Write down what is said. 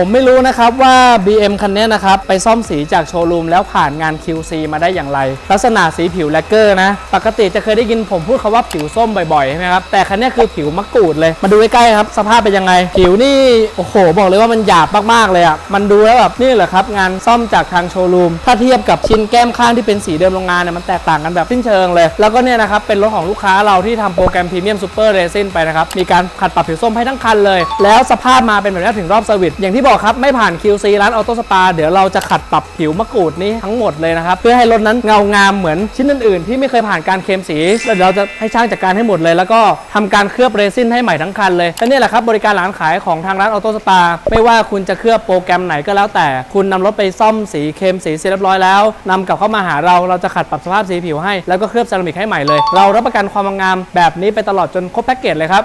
ผมไม่รู้นะครับว่า BM คันนี้นะครับไปซ่อมสีจากโชว์รูมแล้วผ่านงาน QC มาได้อย่างไร ลักษณะสีผิวแลกเกอร์นะ ปกติจะเคยได้ยินผมพูดคาว่าผิวส้มบ่อยๆใช่ไหมครับ แต่คันนี้คือผิวมะกรูดเลย มาดูใกล้ๆครับ สภาพเป็นยังไง ผิวนี่ โอ้โห บอกเลยว่ามันหยาบมากๆเลยอะ มันดูแล้วแบบนี่แหละครับ งานซ่อมจากทางโชว์รูม ถ้าเทียบกับชิ้นแก้มข้างที่เป็นสีเดิมโรงงานเนี่ยมันแตกต่างกันแบบสิ้นเชิงเลย แล้วก็เนี่ยนะครับเป็นรถของลูกค้าเราที่ทำโปรแกรมพรีเมียมซูเปอร์เรซินไปนะครับมีการขัดปรับผิวส้มให้ทั้งคันเลย แล้วสภาพมาเป็นแบบนี้ถึงรอบเซอร์วิสอย่างที่บอกครับไม่ผ่าน QC ร้านออโต้สปาเดี๋ยวเราจะขัดปรับผิวมะกรูดนี้ทั้งหมดเลยนะครับ เพื่อให้รถนั้นเงางามเหมือนชิ้นอื่นๆ ที่ไม่เคยผ่านการเคลมสี แล้วเดี๋ยวเราจะให้ช่างจัดการให้หมดเลย แล้วก็ทำการเคลือบเรซินให้ใหม่ทั้งคันเลยและนี่แหละครับบริการหลังขายของทางร้านออโต้สปาไม่ว่าคุณจะเคลือบโปรแกรมไหนก็แล้วแต่ คุณนำรถไปซ่อมสีเคลมสีเสร็จเรียบร้อยแล้วนำกลับเข้ามาหาเราเราจะขัดปรับสภาพสีผิวให้แล้วก็เคลือบเซรามิกให้ใหม่เลย เรารับประกันความงามแบบนี้ไปตลอดจนครบแพ็กเกจเลยครับ